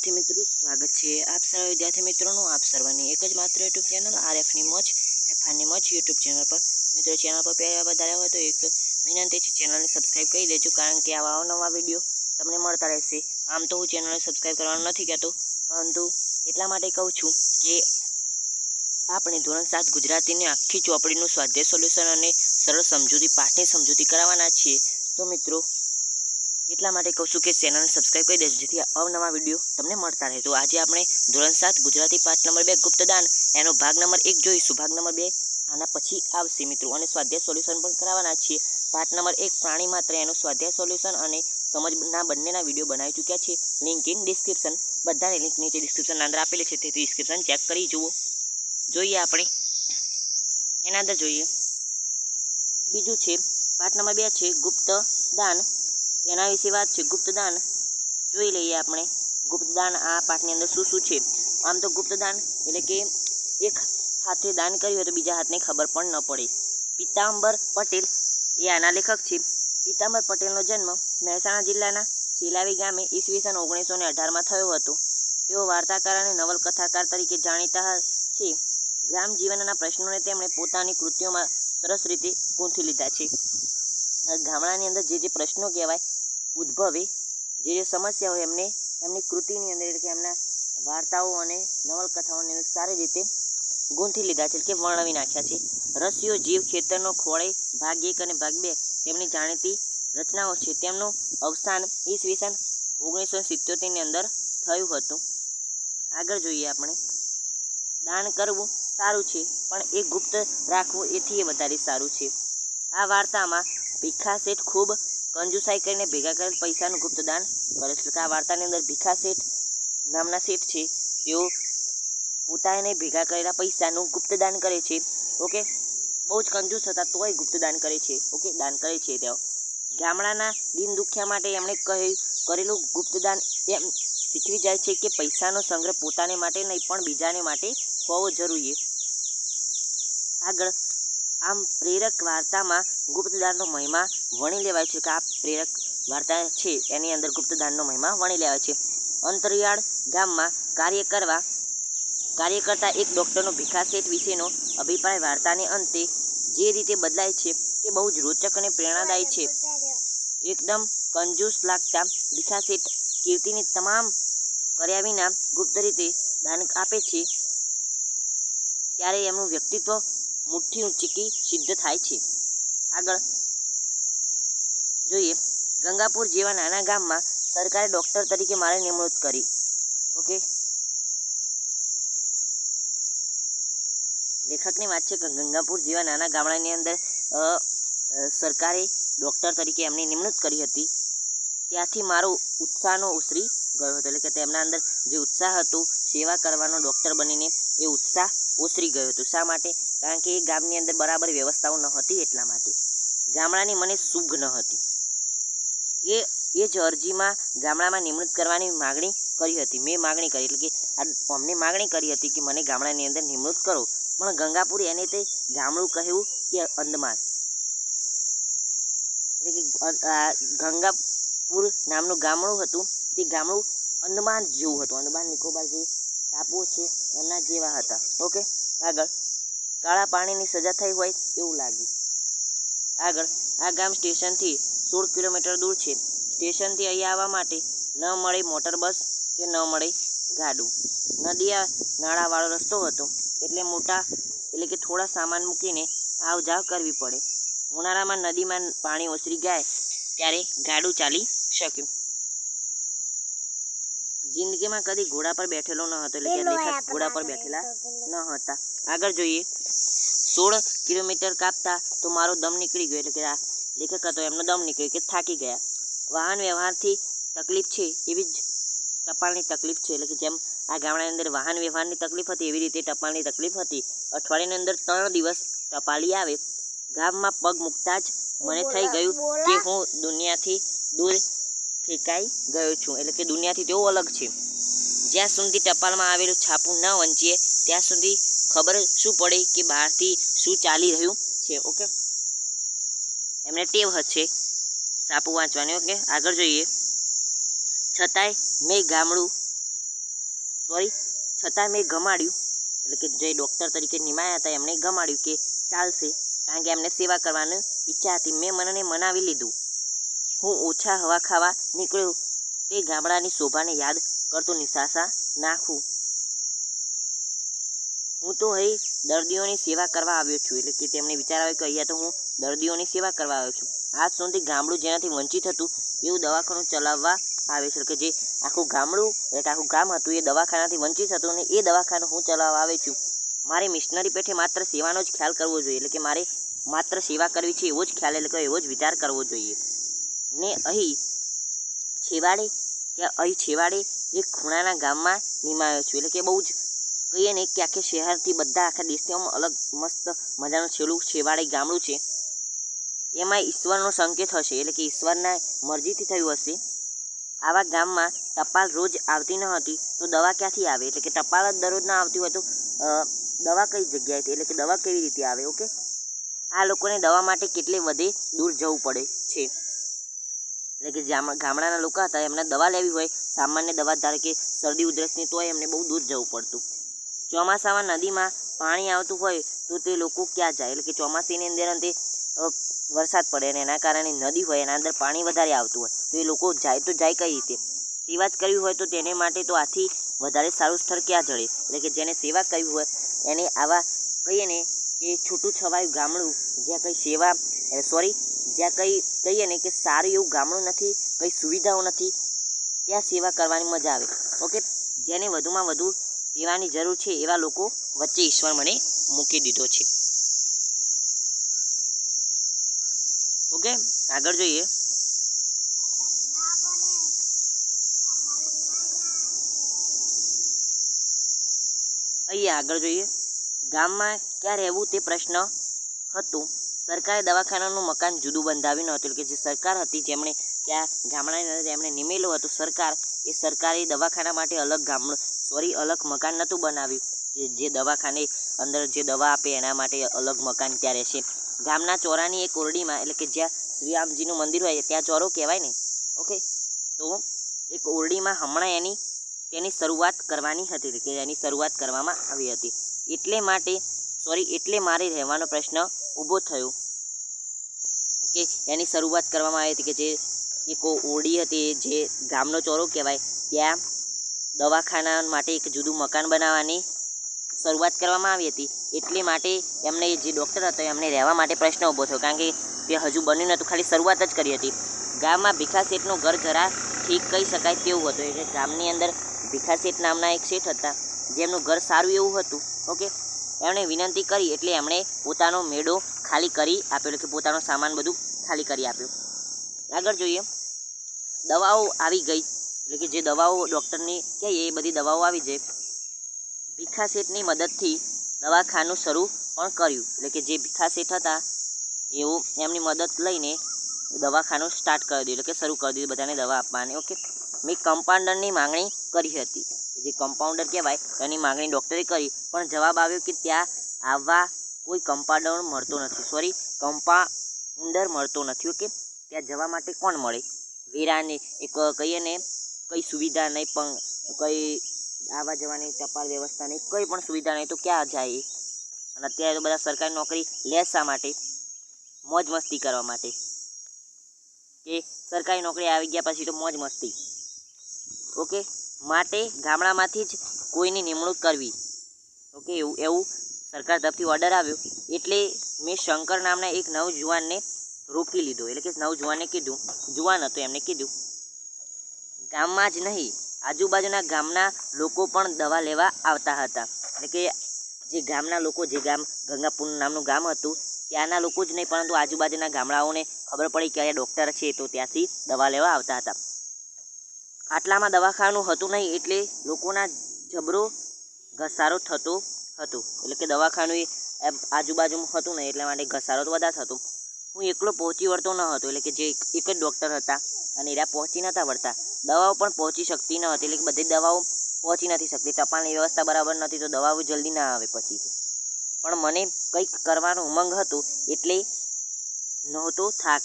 વિદ્યાર્થી મિત્રો સ્વાગત છે આપ સર્વ વિદ્યાર્થી મિત્રોનું, આપ સર્વની એક જ માત્ર યુટ્યુબ ચેનલ, આરએફની મોજ, એફઆરની મોજ યુટ્યુબ ચેનલ પર. મિત્રો, ચેનલ પર પહેલા વધારે હોય તો એક વિનંતી છે, ચેનલને સબસ્ક્રાઈબ કરી દેજો, કારણ કે આવા નવા વીડિયો તમને મળતા રહેશે. આમ તો હું ચેનલને સબસ્ક્રાઈબ કરવાનું નથી કહેતો, પરંતુ એટલા માટે કહું છું કે આપણે ધોરણ સાત ગુજરાતીની આખી ચોપડીનું સ્વાધ્યાય સોલ્યુશન અને સરળ સમજૂતી, પાઠની સમજૂતી કરાવવાના છીએ. તો મિત્રો એટલા માટે કહું છું કે ચેનલને સબસ્ક્રાઈબ કરી દેજો, જેથી અવનવા વીડિયો તમને મળતા રહે. તો આજે આપણે ધોરણ સાત, ગુજરાતી પાઠ નંબર બે, ગુપ્તદાન. એનો ભાગ નંબર એક જોઈશું. ભાગ નંબર બે, આના પછી આવશે મિત્રો. અને સ્વાધ્યાય સોલ્યુશન પણ કરાવવાના છીએ. પાઠ નંબર એક, પ્રાણી માત્ર, એનો સ્વાધ્યાય સોલ્યુશન અને સમજના બંનેના વીડિયો બનાવી ચૂક્યા છે લિંક ઇન ડિસ્ક્રિપ્શન બધાની લિંક નીચે ડિસ્ક્રિપ્શન અંદર આપેલી છે. તેથી ડિસ્ક્રિપ્શન ચેક કરી જુઓ. જોઈએ આપણે. એના અંદર જોઈએ. બીજું છે, પાઠ નંબર બે છે ગુપ્ત દાન તેના વિશે વાત છે ગુપ્તદાન. જોઈ લઈએ આપણે ગુપ્તદાન આ પાઠની અંદર શું શું છે. આમ તો ગુપ્તદાન એટલે કે એક હાથે દાન કર્યું હોય તો બીજા હાથને ખબર પણ ન પડે. પિતાંબર પટેલ એ આના લેખક છે. પિતાંબર પટેલનો જન્મ મહેસાણા જિલ્લાના શીલાવી ગામે ઈસવીસન ઓગણીસો ને અઢારમાં થયો હતો. તેઓ વાર્તાકાર અને નવલકથાકાર તરીકે જાણીતા છે. ગ્રામ જીવનના પ્રશ્નોને તેમણે પોતાની કૃતિઓમાં સરસ રીતે ગૂંથી લીધા છે. ગામડાની અંદર જે જે પ્રશ્નો કહેવાય ઉદ્ભવે. જે જે સમસ્યા હોય એમને, એમની કૃતિની અંદર એટલે કે એમના વાર્તાઓ અને નવલકથાઓની અંદર સારી રીતે ગૂંથી લીધા છે, એટલે કે વર્ણવી નાખ્યા છે. રસિયો જીવ ખેતરનો ખોળે, ભાગ એક અને ભાગ બે, તેમની જાણીતી રચનાઓ છે. તેમનું અવસાન ઈસવીસન ઓગણીસો સિત્તોતેરની અંદર થયું હતું. આગળ જોઈએ આપણે. દાન કરવું સારું છે, પણ એ ગુપ્ત રાખવું એથી એ વધારે સારું છે. આ વાર્તામાં ભીખા શેઠ ખૂબ કંજુસાઈ કરીને ભેગા કરેલ પૈસાનું ગુપ્તદાન કરે છે. આ વાર્તાની અંદર ભીખા શેઠ નામના શેઠ છે. તેઓ પોતાને ભેગા કરેલા પૈસાનું ગુપ્તદાન કરે છે. ઓકે? બહુ જ કંજૂસ હતા, તોય ગુપ્તદાન કરે છે. ઓકે? દાન કરે છે તેઓ. ગામડાના દિન દુખ્યા માટે એમણે કહ્યું કરેલું ગુપ્તદાન એમ શીખવી જાય છે કે પૈસાનો સંગ્રહ પોતાને માટે નહીં, પણ બીજાને માટે હોવો જરૂરી. આગળ, આમ પ્રેરક વાર્તામાં ગુપ્તદાનનો મહિમા વણી લેવાય છે કે આ પ્રેરક વાર્તા છે. એની અંદર ગુપ્તદાનનો મહિમા વણી લેવાય છે. અંતરિયાળ ગામમાં કાર્ય કરવા, કાર્ય કરતા એક ડૉક્ટરનો ભીખા શેઠ વિશેનો અભિપ્રાય વાર્તાને અંતે જે રીતે બદલાય છે તે બહુ જ રોચક અને પ્રેરણાદાયી છે. એકદમ કંજૂસ લાગતા ભીખા શેઠ કીર્તિની તમામ કર્યા વિના ગુપ્ત રીતે દાન આપે છે. ત્યારે એમનું વ્યક્તિત્વ મુઠ્ઠી ઊંચીકી સિદ્ધ થાય છે. આગળ જોઈએ. ગંગાપુર જેવા નાના ગામમાં સરકારે ડૉક્ટર તરીકે મારી નિમણૂક કરી. ઓકે? લેખકની વાત છે કે ગંગાપુર જેવા નાના ગામડાની અંદર સરકારે ડૉક્ટર તરીકે એમની નિમણૂક કરી હતી. ત્યાંથી મારો ઉત્સાહનો ઉસરી ગયો હતો. એટલે કે તેમના અંદર જે ઉત્સાહ હતો, સેવા કરવાનો ડૉક્ટર બનીને એ ઉત્સાહ ઓસરી ગયો હતો. શા માટે? કારણ કે એ ગામની અંદર બરાબર વ્યવસ્થાઓ ન હતી એટલા માટે. ગામડાની મને સુગ ન હતી એ એ જ અરજીમાં ગામડામાં નિમણૂક કરવાની માગણી કરી હતી. મેં માગણી કરી એટલે કે અમને માગણી કરી હતી કે મને ગામડાની અંદર નિમણૂક કરો. પણ ગંગાપુર એને તે ગામડું કહેવું કે અંદમાન. એટલે કે ગંગાપુર નામનું ગામડું હતું. તે ગામડું અંદમાન જેવું હતું. અંદમાન નિકોબાર જે ટાપુઓ છે, એમના જેવા હતા. ઓકે? આગળ. કાળા પાણીની સજા થઈ હોય એવું લાગ્યું. આગળ. આ ગામ સ્ટેશનથી સોળ કિલોમીટર દૂર છે. સ્ટેશનથી અહીંયા આવવા માટે ન મળે મોટર બસ કે ન મળે ગાડું. નદીયા નાળાવાળો રસ્તો હતો એટલે મોટા એટલે કે થોડા સામાન મૂકીને આવ જાવ કરવી પડે. ઉનાળામાં નદીમાં પાણી ઓસરી જાય ત્યારે ગાડું ચાલી શક્યું. જિંદગીમાં કદી ઘોડા પર બેઠેલો ન હતો એટલે કે લેખક ઘોડા પર બેઠેલા ન હતા. આગળ જોઈએ. સોળ કિલોમીટર કાપતા તો મારો દમ નીકળી ગયો એટલે કે આ લેખક હતો એમનો દમ નીકળ્યો કે થાકી ગયા. વાહન વ્યવહારથી તકલીફ છે એવી જ ટપાલની તકલીફ છે. એટલે કે જેમ આ ગામડાની અંદર વાહન વ્યવહારની તકલીફ હતી એવી રીતે ટપાલની તકલીફ હતી. અઠવાડિયાની અંદર ત્રણ દિવસ ટપાલી આવે. ગામમાં પગ મૂકતા જ મને થઈ ગયું કે હું દુનિયાથી દૂર ફેંકાઈ ગયો છું. એટલે કે દુનિયાથી તેઓ અલગ છે. જ્યાં સુધી ટપાલમાં આવેલું છાપું ન વંચીએ ત્યાં સુધી ખબર શું પડે કે બહારથી શું ચાલી રહ્યું છે. ઓકે? એમને ટેવ હશે સાપુ વાંચવાની ઓકે આગળ જોઈએ. છતાંય મેં ગામડું સોરી છતાં મેં ગમાડ્યું. એટલે કે જે ડૉક્ટર તરીકે નિમાયા હતા, એમણે ગમાડ્યું કે ચાલશે, કારણ કે એમને સેવા કરવાની ઈચ્છા હતી. મેં મનને મનાવી લીધું. હું ઓછા હવા ખાવા નીકળ્યો. તે ગામડાની શોભાને યાદ કરતો નિશાસા નાખું. હું તો અહીં દર્દીઓની સેવા કરવા આવ્યો છું. એટલે કે તેમને વિચાર આવ્યો કે અહીંયા તો હું દર્દીઓની સેવા કરવા આવ્યો છું. આજ સુધી ગામડું જેનાથી વંચિત હતું, એવું દવાખાનું ચલાવવા આવે છે. કે જે આખું ગામડું, એટલે આખું ગામ હતું, એ દવાખાનાથી વંચિત હતું અને એ દવાખાનું હું ચલાવવા આવે છું. મારે મિશનરી પેઠે માત્ર સેવાનો જ ખ્યાલ કરવો જોઈએ. એટલે કે મારે માત્ર સેવા કરવી છે એવો જ ખ્યાલ, એટલે કે એવો જ વિચાર કરવો જોઈએ. ને અહીં છેવાડે, કે અહીં છેવાડે એક ખૂણાના ગામમાં નિમાયો છું. એટલે કે બહુ જ કહીએ ને કે આખે શહેરથી બધા આખા દેશથી અલગ મસ્ત મજાનું છેલ્લું છેવાડે ગામડું છે. એમાં ઈશ્વરનો સંકેત હશે, એટલે કે ઈશ્વરના મરજીથી થયું હશે. આવા ગામમાં ટપાલ રોજ આવતી ન હતી, તો દવા ક્યાંથી આવે? એટલે કે ટપાલ જ દરરોજ ન આવતી હોય તો દવા કઈ જગ્યાએથી એટલે કે દવા કેવી રીતે આવે? ઓકે? આ લોકોને દવા માટે કેટલે વધે દૂર જવું પડે છે. એટલે કે ગામડાના લોકો હતા, એમને દવા લેવી હોય, સામાન્ય દવા, ધારો કે શરદી, ઉધરસની તો એમને બહુ દૂર જવું પડતું. ચોમાસામાં નદીમાં પાણી આવતું હોય તો તે લોકો ક્યાં જાય? એટલે કે ચોમાસીની અંદર અંતે વરસાદ પડે અને એના કારણે નદી હોય, એના અંદર પાણી વધારે આવતું હોય. તો એ લોકો જાય તો જાય કઈ રીતે? સેવા જ કરવી હોય તો તેને માટે તો આથી વધારે સારું સ્થળ ક્યાં જડે? એટલે કે જેને સેવા કરવી હોય, એને આવા કહીએ ને કે છૂટું છવાયું ગામડું, જ્યાં કંઈ સેવા સોરી જ્યાં કંઈ, કહીએ ને કે સારું એવું ગામડું નથી, કંઈ સુવિધાઓ નથી, ત્યાં સેવા કરવાની મજા આવે. ઓકે? જેને વધુમાં વધુ સેવાની જરૂર છે એવા લોકો વચ્ચે ઈશ્વર મને મૂકી દીધો છે. ઓકે, આગળ જોઈએ. અહીંયા આગળ જોઈએ. ગામમાં ક્યાં રહેવું તે પ્રશ્ન હતો. સરકારે દવાખાનાનું મકાન જુદું બંધાવ્યું ન હતું કે જે સરકાર હતી જેમણે ત્યાં ગામડાની અંદર જેમણે નિમેલું હતું. સરકાર એ સરકારે દવાખાના માટે અલગ ગામડું સોરી, અલગ મકાન નહોતું બનાવ્યું. કે જે દવાખાને અંદર જે દવા આપે એના માટે અલગ મકાન ત્યાં રહેશે. ગામના ચોરાની એક ઓરડીમાં, એટલે કે જ્યાં શ્રીરામજીનું મંદિર હોય, ત્યાં ચોરો કહેવાય ને. ઓકે? તો એક ઓરડીમાં હમણાં એની, તેની શરૂઆત કરવાની હતી, કે એની શરૂઆત કરવામાં આવી હતી. એટલે માટે, સોરી, એટલે મારે રહેવાનો પ્રશ્ન ઊભો થયો. કે એની શરૂઆત કરવામાં આવી હતી કે જે એક ઓરડી હતી, જે ગામનો ચોરો કહેવાય, ત્યાં દવાખાના માટે એક જુદું મકાન બનાવવાની શરૂઆત કરવામાં આવી હતી. એટલે માટે એમને જે ડૉક્ટર હતો, એમને રહેવા માટે પ્રશ્ન ઊભો થયો, કારણ કે તે હજુ બન્યું નહોતું, ખાલી શરૂઆત જ કરી હતી. ગામમાં ભીખા શેઠનું ઘર જરા ઠીક કહી શકાય તેવું હતું, એટલે ગામની અંદર ભીખા શેઠ નામના એક શેઠ હતા. જેમનું ઘર સારું એવું હતું, ઓકે? એમણે વિનંતી કરી, એટલે એમણે પોતાનો મેળો ખાલી કરી આપ્યો, એટલે કે પોતાનો સામાન બધું ખાલી કરી આપ્યું. આગળ જોઈએ. દવાઓ આવી ગઈ. એટલે કે જે દવાઓ ડૉક્ટરની કહે એ બધી દવાઓ આવી જાય ભીખા શેઠની મદદથી દવાખાનું શરૂ પણ કર્યું. એટલે કે જે ભીખા શેઠ હતા એવું એમની મદદ લઈને દવાખાનું સ્ટાર્ટ કરી દીધું. એટલે કે શરૂ કરી દીધું બધાને દવા આપવાની. ઓકે? મેં કમ્પાઉન્ડરની માંગણી કરી હતી. જે કમ્પાઉન્ડર કહેવાય, એની માંગણી ડૉક્ટરે કરી. પણ જવાબ આવ્યો કે ત્યાં આવવા કોઈ કમ્પાઉન્ડર મળતો નથી. સોરી કમ્પાઉન્ડર મળતો નથી. ઓકે? ત્યાં જવા માટે કોણ મળે? વેરાને, એક કહીએ ને કંઈ સુવિધા નહીં, પણ કંઈ આવવા જવાની ટપાલ વ્યવસ્થા નહીં, કંઈ પણ સુવિધા નહીં, તો ક્યાં જાય અને અત્યારે તો બધા સરકારી નોકરી લે માટે? મોજ મસ્તી કરવા માટે. કે સરકારી નોકરી આવી ગયા પછી તો મોજ મસ્તી. ઓકે? માટે ગામડામાંથી જ કોઈની નિમણૂક કરવી. ઓકે? એવું એવું સરકાર તરફથી ઓર્ડર આવ્યો. એટલે મેં શંકર નામના એક નવજુવાનને રોકી લીધો. એટલે કે નવજુવાને કીધું, જુવાન હતો એમને કીધું. ગામમાં જ નહીં, આજુબાજુના ગામના લોકો પણ દવા લેવા આવતા હતા. એટલે કે જે ગામના લોકો, જે ગામ ગંગાપુર નામનું ગામ હતું, ત્યાંના લોકો જ નહીં, પરંતુ આજુબાજુના ગામડાઓને ખબર પડી કે અહીંયા ડૉક્ટર છે તો ત્યાંથી દવા લેવા આવતા હતા. આટલામાં દવાખાનું હતું નહીં, એટલે લોકોના જબરો ઘસારો થતો હતો. એટલે કે દવાખાનું એ આજુબાજુમાં હતું નહીં, એટલા માટે ઘસારો તો વધારે થતો. હું એકલો પહોંચી વળતો ન હતો, એટલે કે જે એક જ ડૉક્ટર હતા અને એરા પહોંચી નહોતા વળતા. દવાઓ પણ પહોંચી શકતી ન હતી, એટલે કે બધી દવાઓ પહોંચી નથી શકતી. ટપાલની વ્યવસ્થા બરાબર નથી, તો દવાઓ જલ્દી ના આવે પછી પણ મને કંઈક કરવાનો ઉમંગ હતો, એટલે નહોતો થાક.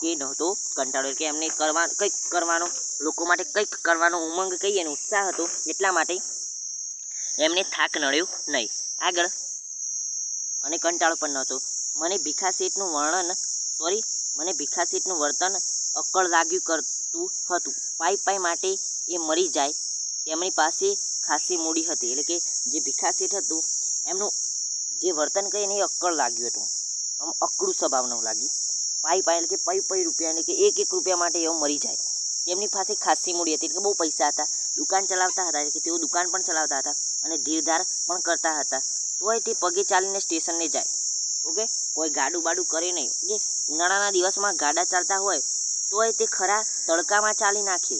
કે નહોતો કંટાળો, એટલે કે એમને કરવા કંઈક કરવાનો લોકો માટે કંઈક કરવાનો ઉમંગ કહીએ અને ઉત્સાહ હતો, એટલા માટે એમને થાક નડ્યો નહીં. આગળ અને કંટાળો પણ નહોતો. મને ભીખા શેઠનું વર્ણન સોરી મને ભીખા શેઠનું વર્તન અક્કળ લાગ્યું કરતું હતું. પાઈ પાઈ માટે એ મરી જાય. તેમની પાસે ખાસી મૂડી હતી. એટલે કે જે ભીખા શેઠ હતું, એમનું જે વર્તન કહીને એ અક્કળ લાગ્યું હતું. આમ અકડું સ્વભાવનું લાગ્યું. પાઈ પાઈ એટલે કે પૈ પૈ રૂપિયા એટલે કે એક એક રૂપિયા માટે એવો મરી જાય. તેમની પાસે ખાસી મૂડી હતી. એટલે કે બહુ પૈસા હતા. દુકાન ચલાવતા હતા. એટલે કે તેઓ દુકાન પણ ચલાવતા હતા અને ધીરધાર પણ કરતા હતા. તોય તે પગે ચાલીને સ્ટેશને જાય. ઓકે? કોઈ ગાડું બાડું કરે નહીં. જે ઉનાળાના દિવસમાં ગાડા ચાલતા હોય, તોય તે ખરા તડકામાં ચાલી નાખે.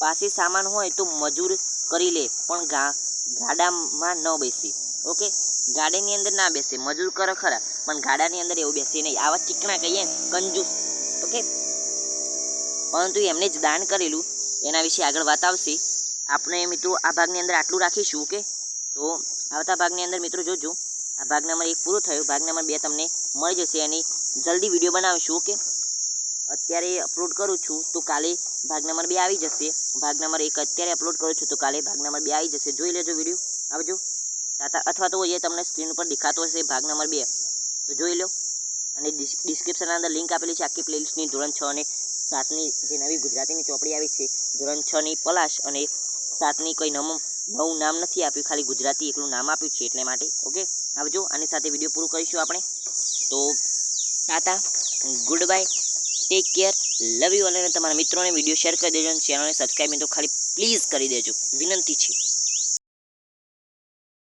પાસે સામાન હોય તો મજૂર કરી લે, પણ ગા, ગાડામાં ન બેસે. ઓકે? ગાડીની અંદર ના બેસે. મજૂર કરે ખરા, પણ ગાડાની અંદર એવું બેસે નહીં. આવા ચીકણા કહીએ, કંજૂસ. ઓકે? પરંતુ એમને જ દાન કરેલું. એના વિશે આગળ વાત આવશે આપણે મિત્રો આ ભાગની અંદર આટલું રાખીશું, ઓકે? તો આવતા ભાગની અંદર મિત્રો જોજો. આ ભાગ નંબર એક પૂરો થયો. ભાગ નંબર બે તમને મળી જશે. એની જલ્દી વીડિયો બનાવીશું, ઓકે? અત્યારે અપલોડ કરું છું, તો કાલે ભાગ નંબર બે આવી જશે. ભાગ નંબર એક અત્યારે અપલોડ કરું છું, તો કાલે ભાગ નંબર બે આવી જશે. જોઈ લેજો વીડિયો. આવજો. તાતા અથવા તો એ તમને સ્ક્રીન ઉપર દેખાતો હશે ભાગ નંબર બે. તો જોઈ લો. અને ડિસ્ક્રિપ્શનના અંદર લિંક આપેલી છે, આખી પ્લેલિસ્ટની ધોરણ છ અને સાતની, જે નવી ગુજરાતીની ચોપડી આવી છે, ધોરણ છની પલાશ અને સાતની કોઈ નમ નવું નામ નથી આપ્યું, ખાલી ગુજરાતી એકલું નામ આપ્યું છે એટલે માટે. ઓકે આવજો, આની સાથે વીડિયો પૂરું કરીશું આપણે. તો, tata good bye take care love you અને તમારા મિત્રોને વીડિયો શેર કરી દેજો અને ચેનલને સબસ્ક્રાઈબ તો ખાલી પ્લીઝ કરી દેજો. વિનંતી છે.